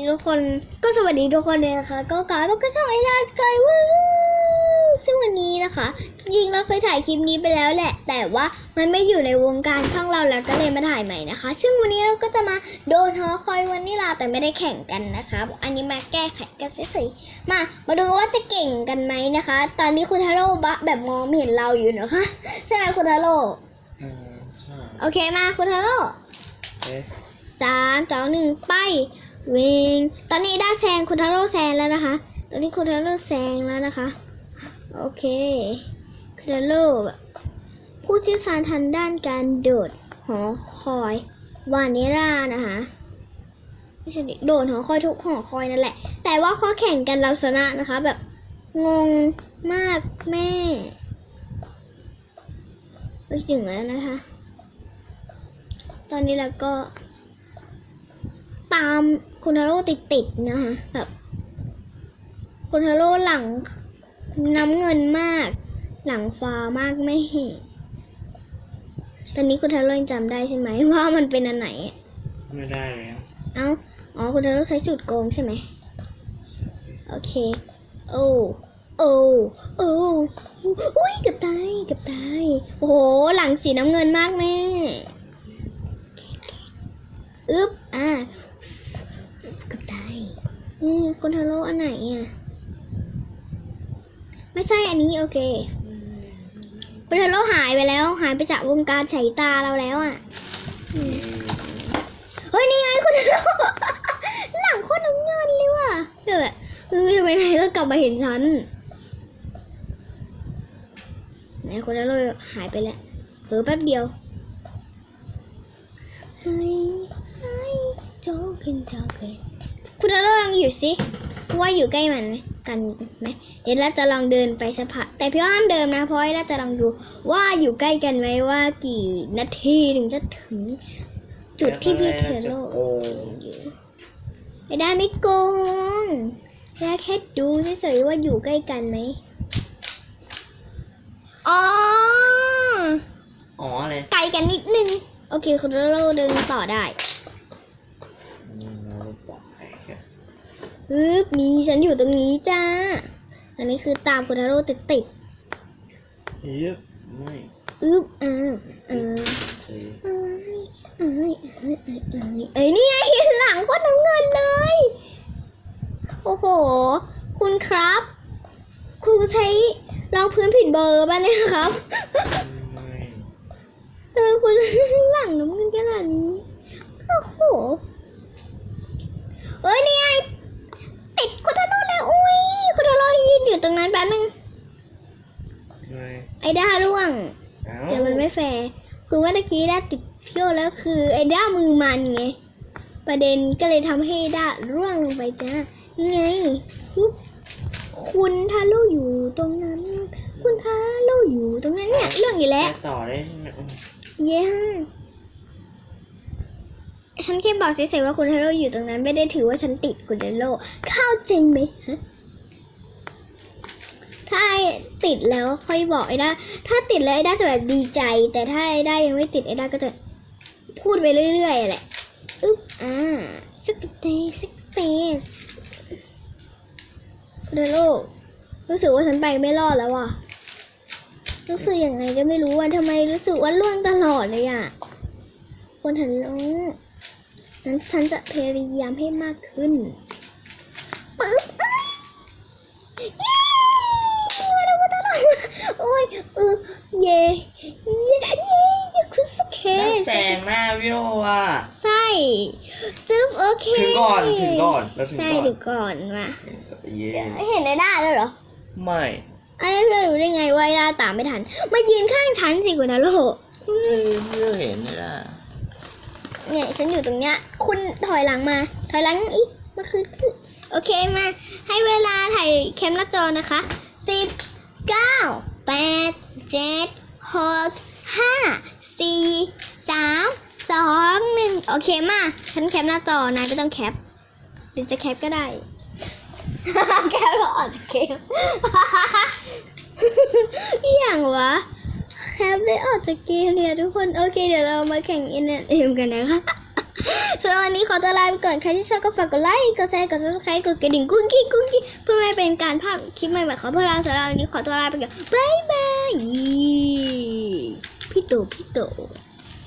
ดีทุกคนก็สวัสดีทุกคนเลยนะคะ ก็กลายเป็นกระชอยลาสกายวูซึ่งวันนี้นะคะ จริงๆเราเคยถ่ายคลิปนี้ไปแล้วแหละ แต่ว่ามันไม่อยู่ในวงการช่องเราแล้วก็เลยมาถ่ายใหม่นะคะ ซึ่งวันนี้เราก็จะมาโดนฮอคอยวันนี้ลาแต่ไม่ได้แข่งกันนะคะ อันนี้มาแก้ไขกันเฉยๆมา มาดูว่าจะเก่งกันไหมนะคะ ตอนนี้คุณทาโร่บะแบบมองไม่เห็นเราอยู่นะคะใช่ไหมคุณทาโร่อืมใช่โอเคมาคุณทาโร่เอ๊ะสามสองหนึ่งไป วิ่งตอนนี้ได้แซงคุณทาโร่แซงแล้วนะคะ ตอนนี้คุณทาโร่แซงแล้วนะคะ โอเคคุณทาโร่ผู้เชี่ยวชาญทางด้านการโดดหอคอยวานิรานะคะไม่ใช่โดดหอคอยทุกหอคอยนั่นแหละ แต่ว่าข้อแข่งกันเราชนะนะคะ แบบงงมากแม่ไปถึงแล้วนะคะ ตอนนี้เราก็ามคุณทาโร่ติดๆนะคะแบบคุณทาโร่หลังน้ำเงินมาก หลังฟ้ามากไม่เห็นตอนนี้คุณทาโร่ยังจำได้ใช่ไหมว่ามันเป็นอันไหนอะไม่ได้แล้วเอ้าอ๋อคุณทาโร่ใช้สูตรโกงใช่ไหมโอเค โอ้โอ้โอ้อุ้ยเกับตายเกับตายโอ้โหหลังสีน้ำเงินมากแม่อึ๊บอ่าเกับตายเออคุณทาโร่อันไหนอะ ไม่ใช่อันนี้โอเค คุณทาโร่หายไปแล้ว หายไปจากวงการฉายตาเราแล้วอะ เฮ้ย นี่ไงคุณทาโร่หลังโคตรน้ำเงินเลยว่ะเดี๋ยวแบบเฮ้ยทำไมนายต้องกลับมาเห็นฉันไหนคุณทาโร่หายไปแล้วเผลอแป๊บเดียวเฮ้ยเฮ้ ยโจ๊กกินโจ๊กกินคุณทาโร่ลองอยู่สิว่าอยู่ใกล้มันไหมกันไหมเดี๋ยวเราจะลองเดินไปสักพักแต่พี่ว่าห้ามเดินนะเพราะเราจะลองดูว่าอยู่ใกล้กันไหมว่ากี่นาทีถึงจะถึง จุดที่พี่เทโร่โอ้อยู่ไม่ได้ไม่โกงแค่แค่ดูเฉยๆว่าอยู่ใกล้กันไหมอ๋ออ๋ออะไรไกลกันนิดนึง โอเคคุณโรเดินต่อได้ อืมเราบอกให้แค่ ฮึบนี่ฉันอยู่ตรงนี้จ้า อันนี้คือตามคุณทาโร่ติดติดเอ๊ะไม่ๆอึบอ่าอ่าเอ๊ะเอ้ยเอ้ยเอ้ยเอ้ยเอ้ยเอ้ยนี่ไงหลังโคตรน้ำเงินเลย โอ้โห คุณครับ คุณใช้รองพื้นผิดเบอร์ป่ะเนี่ยครับไม่ทำไมคุณหลังน้ำเงินขนาดนี้ โอ้โห เอ้ยนี่ไงติดคุณทาโร่แล้ว อุ้ยคุณทาโร่ยืนอยู่ตรงนั้นแป๊บนึง ไม่ไอ้ด้าร่วงเอ้าแต่มันไม่แฟร์คือว่าตะกี้ด้าติดเพี้ยวแล้วคือ ไอ้ด้ามือมันไง ประเด็นก็เลยทำให้ด้าร่วงลงไปจ้านี่ไงฮึบคุณทาโร่อยู่ตรงนั้น คุณทาโร่อยู่ตรงนั้นเนี่ยเรื่องอยู่แล้วแค่ต่อได้ใช่ไหมอืมเย้ฉันแค่บอกเฉยๆว่าคุณทาโร่อยู่ตรงนั้น ไม่ได้ถือว่าฉันติดคุณทาโร่เข้าใจไหมฮะถ้า ติดแล้วค่อยบอกไอ้ด้าถ้าติดแล้วไอ้ด้าจะแบบดีใจ แต่ถ้าไอ้ด้ายังไม่ติดไอ้ด้าก็จะพูดไปเรื่อยๆแหละอึ๊บอ่าสกเตสกเตเดโลรู้สึกว่าฉันไปไม่รอดแล้วว่ะรู้สึกยังไงก็ไม่รู้ว่าทำไมรู้สึกว่าล่วงตลอดเลยอะคนทันโลนั้นฉันจะพยายามให้มากขึ้นปึ๊บเอ้ยเย้มาดูกันตลอดโอ้ยเออเย่เย่เย่ยาคุสเค แล้วแซงหน้าวิโออะ ใช่ จึ๊บโอเคถึงก่อนถึงก่อนแล้วถึงใช่ก่อนถึงก่อนมาเย้เห็นในด้าแล้วเหรอไม่ไอ้เพื่อนรู้ได้ไงว่าไอ้ด้าตามไม่ทัน มายืนข้างฉันสิคุณนาโรเฮ้ยไม่เห็นเลยนะเนี่ยฉันอยู่ตรงเนี้ย คุณถอยหลังมา ถอยหลังอีกมาคือโอเคมา ให้เวลาถ่ายแคมหน้าจอนะคะสิบเก้าแปดเจ็ดหกห้าสี่สามสองหนึ่ง โอเคมา ฉันแคปหน้าจอนายไม่ต้องแคป หรือจะแคปก็ได้ แคปแล้วออกจากเกมอย่างวะ แคปได้ออกจากเกมเนี่ยทุกคน โอเค เดี๋ยวเรามาแข่งอินเอ็มกันนะคะสำหรับวันนี้ขอตัวลาไปก่อน ใครที่ชอบก็ฝากกดไลค์ กดแชร์ กด subscribe กดกระดิ่งกุ้งกิ้งกุ้งกิ้งเพื่อไม่เป็นการพลาดคลิปใหม่ๆของพวกเราสำหรับวันนี้ขอตัวลาไปก่อน บ๊ายบาย พี่โต พี่โต